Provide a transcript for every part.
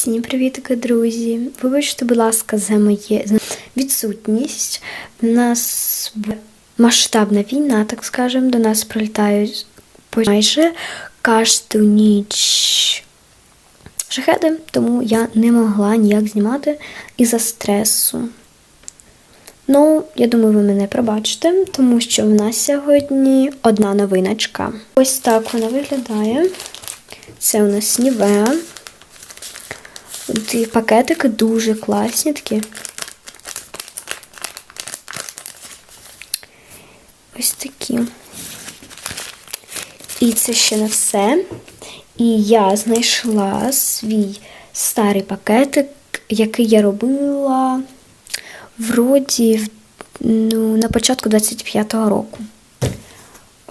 Всім привітки, друзі! Вибачте, будь ласка, за моє відсутність. У нас масштабна війна, так скажемо. До нас прилітають майже кожну ніч шахеди, тому я не могла ніяк знімати із-за стресу. Ну, я думаю, ви мене пробачите, тому що в нас сьогодні одна новиночка. Ось так вона виглядає. Це у нас Нівеа. Ті пакетики дуже класні такі. Ось такі. І це ще не все. І я знайшла свій старий пакетик, який я робила вроді ну, на початку 25-го року.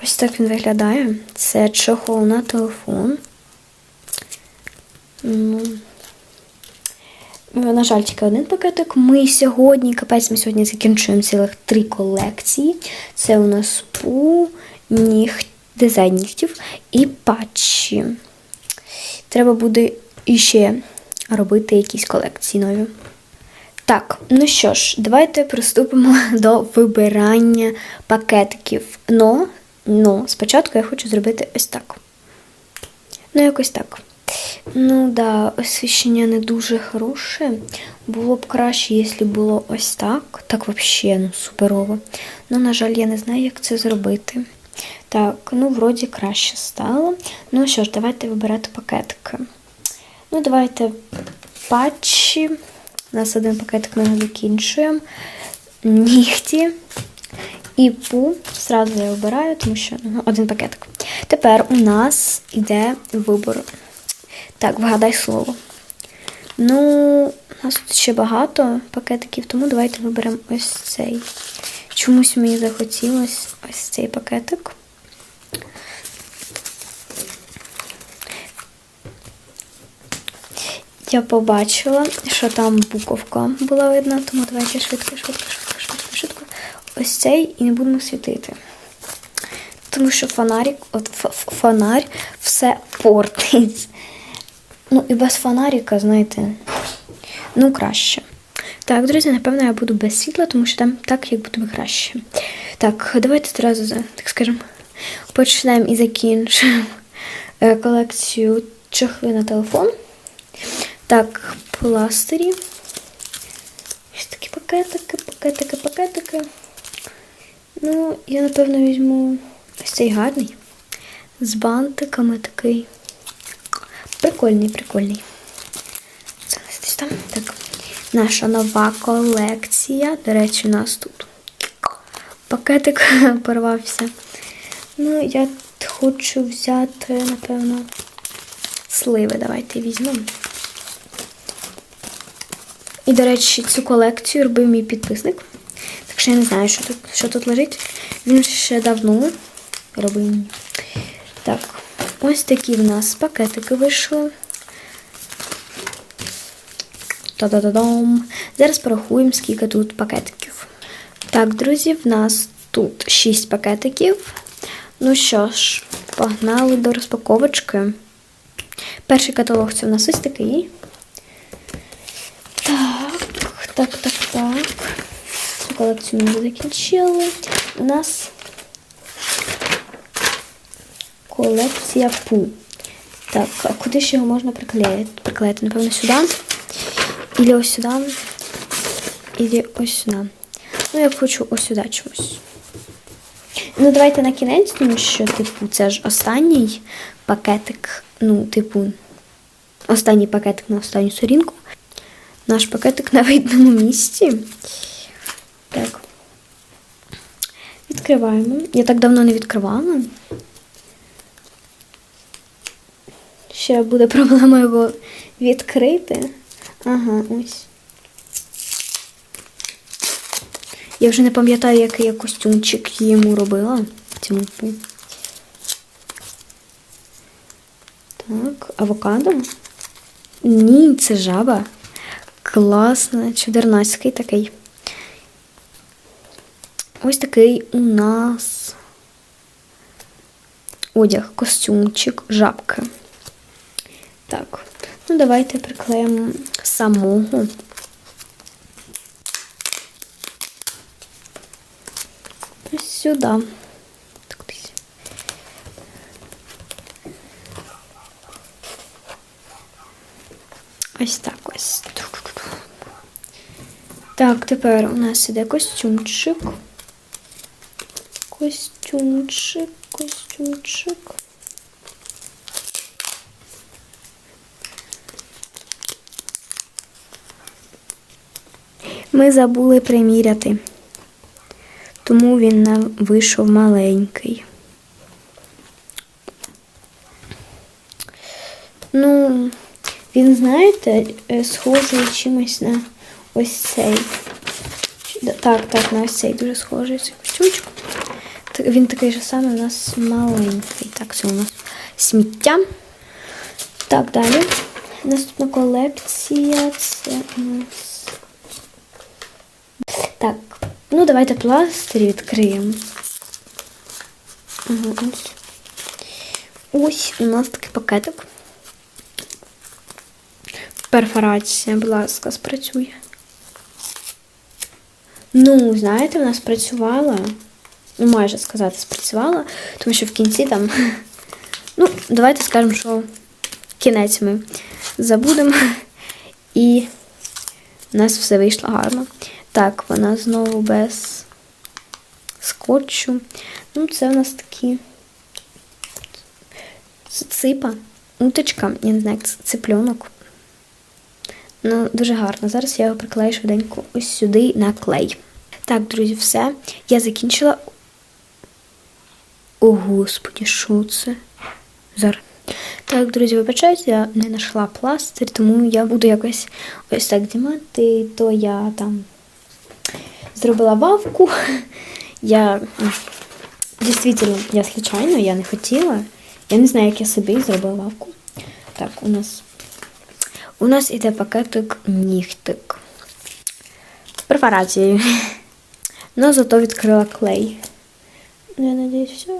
Ось так він виглядає. Це чохол на телефон. Ну, на жаль, тільки один пакетик. Ми сьогодні, капець, ми сьогодні закінчуємо цілих три колекції. Це у нас пу, ніг, дизайн нігтів і патчі. Треба буде іще робити якісь колекції нові. Так, ну що ж, давайте приступимо до вибирання пакетиків. Но, но спочатку я хочу зробити ось так. Ну, якось так. Ну да, освіщення не дуже хороше. Було б краще, якщо було ось так. Так взагалі ну, суперово. Ну, на жаль, я не знаю, як це зробити. Так, ну, вроді краще стало. Ну що ж, давайте вибирати пакетики. Ну, давайте патчі. У нас один пакетик ми закінчуємо. Нігті. І пу зразу я обираю, тому що ну, один пакетик. Тепер у нас йде вибор. Так, вгадай слово. Ну, у нас тут ще багато пакетиків, тому давайте виберемо ось цей. Чомусь мені захотілося ось цей пакетик. Я побачила, що там буковка була видна, тому давайте швидко, швидко, швидко, швидко, швидко. Ось цей і не будемо світити. Тому що фонарик, от фонарь все портить. Ну і без фонарика, знаєте, ну краще. Так, друзі, напевно, я буду без світла, тому що там так, як буде краще. Так, давайте одразу, так скажемо, почнемо і закінчимо е, колекцію чохли на телефон. Так, пластирі. Ось такі пакетики, пакетики, пакетики. Ну, я, напевно, візьму ось цей гарний. З бантиками такий. Прикольний, прикольний. Ось там. Так. Наша нова колекція. До речі, у нас тут пакетик порвався. Ну, я хочу взяти, напевно, сливи. Давайте візьмемо. І, до речі, цю колекцію робив мій підписник. Так що я не знаю, що тут, що тут лежить. Він ще давно робив. Ось такі в нас пакетики вийшли. Та-да-да-дам. Зараз порахуємо, скільки тут пакетиків. Так, друзі, в нас тут 6 пакетиків. Ну що ж, погнали до розпаковочки. Перший каталог це у нас ось такий. Так, так, так, так. Цю колекцію ми закінчили. У нас колекція пу. Так, а куди ж його можна приклеїти? Приклеїти, напевно, сюди. Ілі ось сюди. Ілі ось сюди. Ну, я хочу ось сюди чомусь. Ну, давайте на кінець, тому що, типу, це ж останній пакетик. Ну, типу, останній пакетик на останню сторінку. Наш пакетик на видному місці. Так. Відкриваємо. Я так давно не відкривала. Ще буде проблема його відкрити. Ага, ось. Я вже не пам'ятаю, який я костюмчик йому робила. Цьому. Так, авокадо. Ні, це жаба. Класно, чудернацький такий. Ось такий у нас одяг, костюмчик, жабки. Ну, давайте приклеїмо самого. Ось сюди. Ось так ось. Так, тепер у нас іде костюмчик. Костюмчик, костюмчик. Ми забули приміряти, тому він вийшов маленький. Ну, він, знаєте, е, схожий чимось на ось цей. Так, так, на ось цей дуже схожий цей костюмчик. Він такий же самий у нас маленький. Так, це у нас сміття. Так, далі. Наступна колекція це у нас. Так, ну давайте пластирі відкриємо. Ось. У нас такий пакетик. Перфорація, будь ласка, спрацює. Ну, знаєте, вона спрацювала. Ну, майже сказати, спрацювала, тому що в кінці там. Ну, давайте скажемо, що кінець ми забудемо. І у нас все вийшло гарно. Так, вона знову без скотчу. Ну, це у нас такі ципа, уточка, я не знаю, як це. Ну, дуже гарно. Зараз я його приклею швиденько ось сюди на клей. Так, друзі, все. Я закінчила. О, господі, що це? Зараз. Так, друзі, вибачайте, я не знайшла пластир, тому я буду якось ось так знімати, то я там зробила вавку. Я ну, дійсно, я случайно, я не хотіла. Я не знаю, як я собі зробила вавку. Так, у нас у нас іде пакетик нігтик. З перфорацією. Ну, зато відкрила клей. Ну, я надіюсь, все.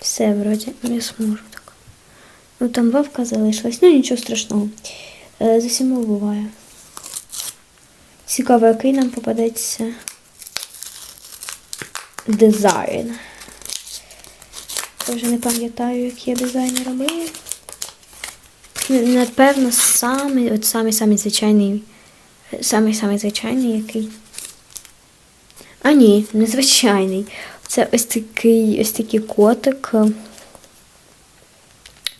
Все, вроді, не зможу так. Ну, там вавка залишилась. Ну, нічого страшного. Е, З усіма буває. Цікаво, який нам попадеться дизайн. Я вже не пам'ятаю, які я дизайни робила. Напевно, самий, от самий самий звичайний, самий самий звичайний який. А ні, не звичайний. Це ось такий, ось такий котик.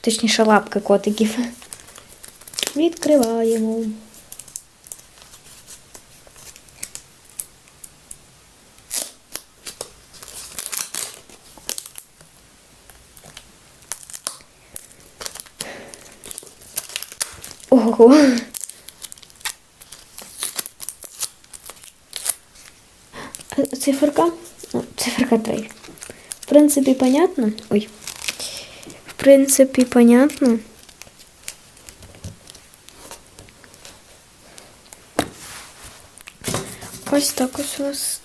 Точніше, лапка котиків. Відкриваємо. Ого. Циферка? Ну, циферка 3. В принципі, понятно. Ой. В принципі, понятно. Ось так ось у нас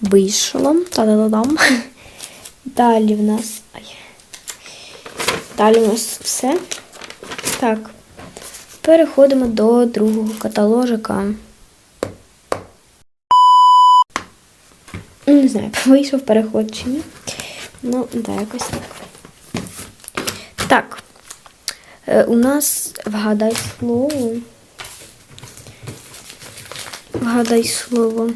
вийшло. Та-да-да-дам. Далі в нас. Ай. Далі у нас все. Так. Переходимо до другого каталожика. Ну, Не знаю, вийшов переход чи ні. Ну, да, якось так. Так. Е, у нас вгадай слово. Вгадай слово.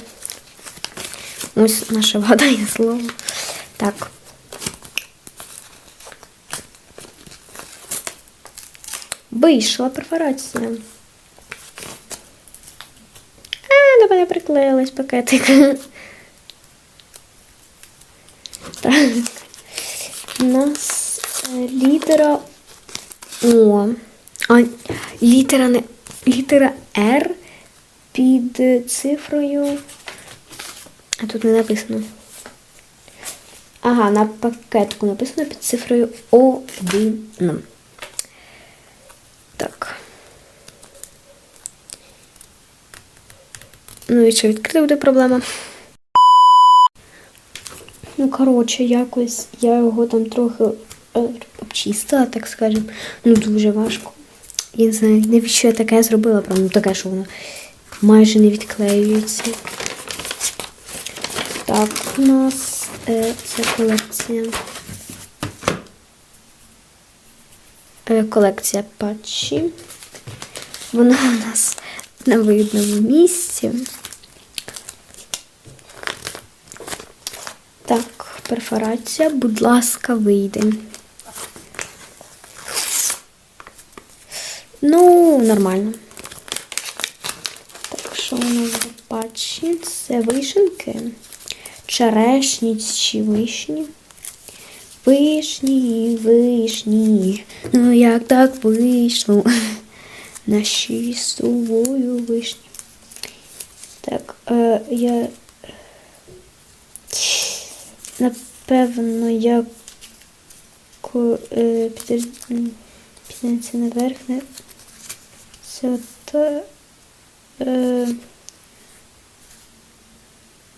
Ось наше вгадай слово. Так. Вийшла перфорація. А, до мене приклеїлась пакетик. Так. У нас е, літера О. А, літера не. Літера Р під цифрою. А тут не написано. Ага, на пакетку написано під цифрою 1. Так. Ну і що, відкрити буде проблема. Ну, коротше, якось я його там трохи е, обчистила, так скажемо. Ну, дуже важко. Я не знаю, навіщо я таке зробила, прям ну, таке, що воно майже не відклеюється. Так, у нас е, це колекція. Е, колекція патчі. Вона у нас на видному місці. Так, перфорація, будь ласка, вийде. Ну, нормально. Так, що у нас патчі? Це вишенки. Черешні чи вишні. Вишні, вишні. Ну як так вийшло? Наші з вишні. Так, е, я. Напевно, я ко- е, підож- піднеться наверх. Не... Це от, е,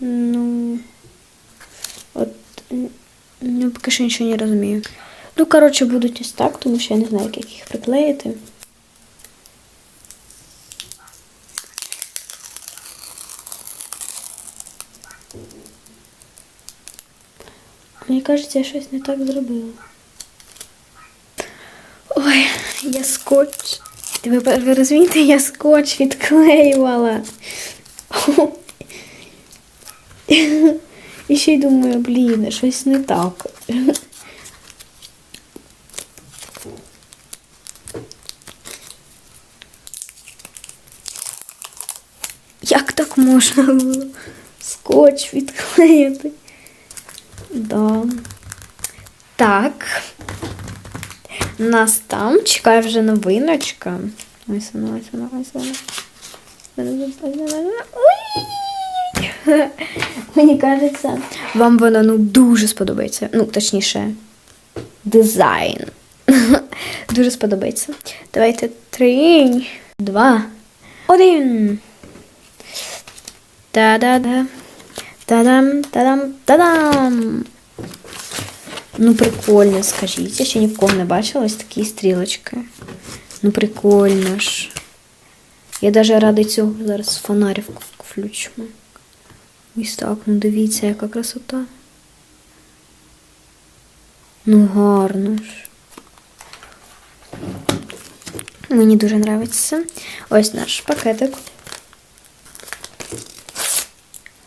ну, от, ну, поки що нічого не розумію. Ну, коротше, будуть ось так, тому що я не знаю, як їх приклеїти. Мені кажеться, я щось не так зробила. Ой, я скотч. Ви, ви розумієте, я скотч відклеювала. І ще й думаю, блін, щось не так. Як так можна було скотч відклеїти? Да. Так. Нас там чекає вже новиночка. Ось вона, ось вона, ось вона. Ой! Мені кажеться, вам вона ну дуже сподобається. Ну, точніше, дизайн. Дуже сподобається. Давайте три, два, один. Та-да-да. Та-дам, та-дам, та-дам. Ну, прикольно, скажіть. Я ще ні в кого не бачила ось такі стрілочки. Ну, прикольно ж. Я навіть ради цього зараз фонарик включимо. Ось так, ну дивіться, яка красота. Ну, гарно ж. Мені дуже подобається. Ось наш пакетик.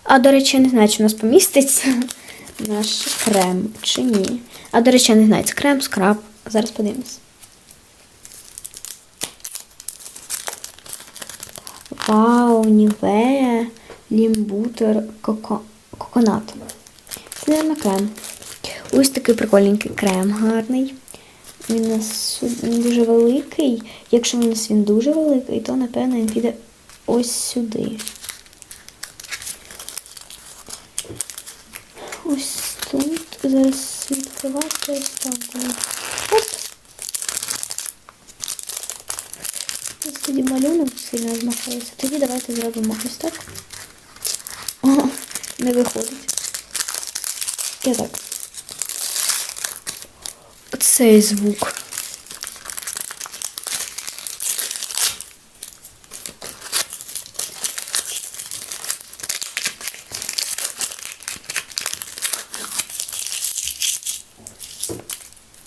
А, до речі, не знаю, чи у нас поміститься наш крем чи ні. А, до речі, не знаю, це крем, скраб. Зараз подивимось. Вау, Нівея, Лімбутер, коко... коконат. Це, мабуть, крем. Ось такий прикольненький крем гарний. Він у нас він дуже великий. Якщо у нас він дуже великий, то, напевно, він піде ось сюди. Ось тут. Зараз відкривати ось так. Оп. Ось тоді малюнок сильно змахається. Тоді давайте зробимо ось так. Не виходить. І так. Оцей звук.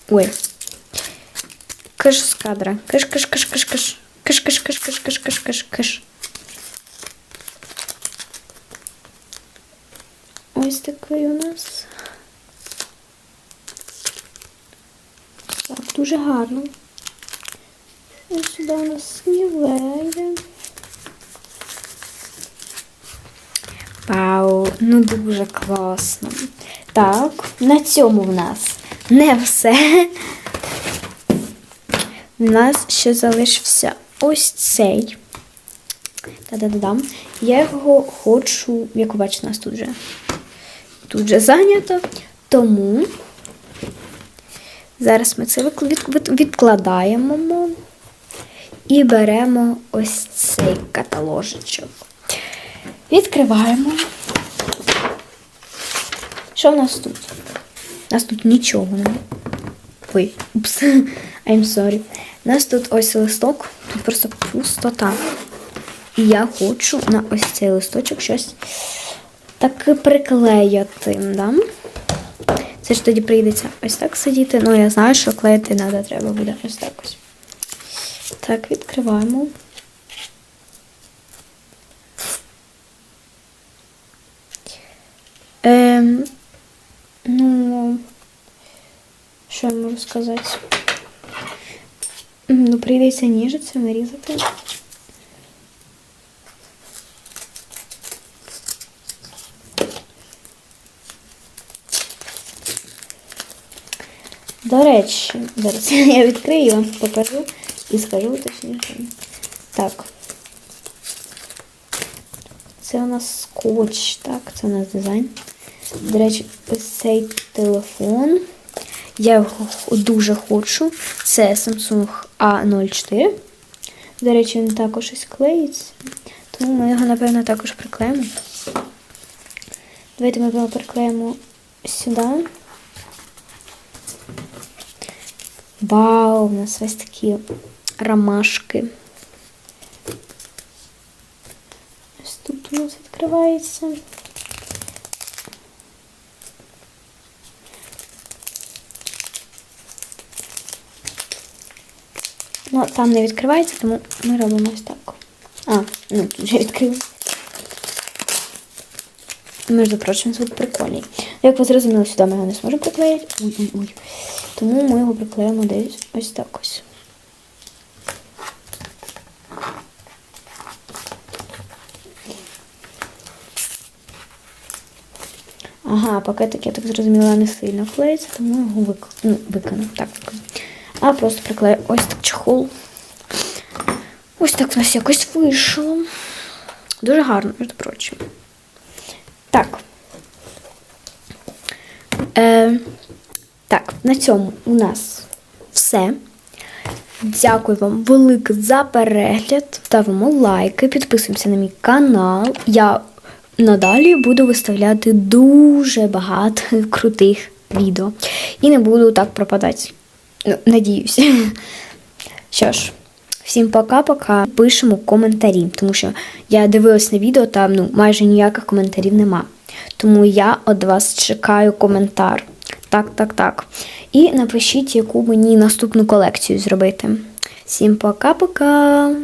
Ой. Киш з кадра. Киш, киш, киш, киш, киш. Киш, киш, киш, киш, киш, киш, киш, киш. Ось такий у нас. Так, дуже гарно. Ось сюди у нас снівеє. Вау, ну дуже класно. Так, на цьому в нас не все. У нас ще залишився ось цей. Та-да-да-дам. Я його хочу, як бачите, у нас тут вже, тут вже зайнято. Тому зараз ми це відкладаємо і беремо ось цей каталожечок. Відкриваємо. Що в нас тут? У нас тут нічого немає. Ой, упс, I'm sorry. У нас тут ось листок, тут просто пустота. І я хочу на ось цей листочок щось таки приклеїти. Да? Це ж тоді прийдеться ось так сидіти. Ну, я знаю, що клеїти треба, треба буде ось так ось. Так, відкриваємо. Ем, ну, що я можу сказати? Ну, прийдеться ніжиться, нарізати. До речі, зараз я відкрию, вам покажу і скажу точніше. Так. Це у нас скотч, так, це у нас дизайн. До речі, ось цей телефон. Я його дуже хочу. Це Samsung A04. До речі, він також ось клеїться. Тому ми його, напевно, також приклеїмо. Давайте ми його приклеїмо сюди. Вау, у нас ось такі ромашки. Ось тут у нас відкривається. Ну, там не відкривається, тому ми робимо ось так. А, ну тут вже відкрили. Між прочим, звук прикольний. Як ви зрозуміли, сюди ми його не зможемо приклеїти. Ой-ой-ой. Тому ми його приклеїмо десь ось так ось. Ага, пакетик, я так зрозуміла, не сильно клеїться, тому його вик... ну, викину. Так. А просто приклею ось так чехол. Ось так у нас якось вийшло. Дуже гарно, між прочим. Так. Е, так, на цьому у нас все. Дякую вам велике за перегляд. Ставимо лайки, підписуємося на мій канал. Я надалі буду виставляти дуже багато крутих відео. І не буду так пропадати. Ну, надіюсь. Що ж, всім пока-пока. Пишемо коментарі, тому що я дивилась на відео, там ну, майже ніяких коментарів нема. Тому я від вас чекаю коментар. Так, так, так. І напишіть, яку мені наступну колекцію зробити. Всім пока-пока!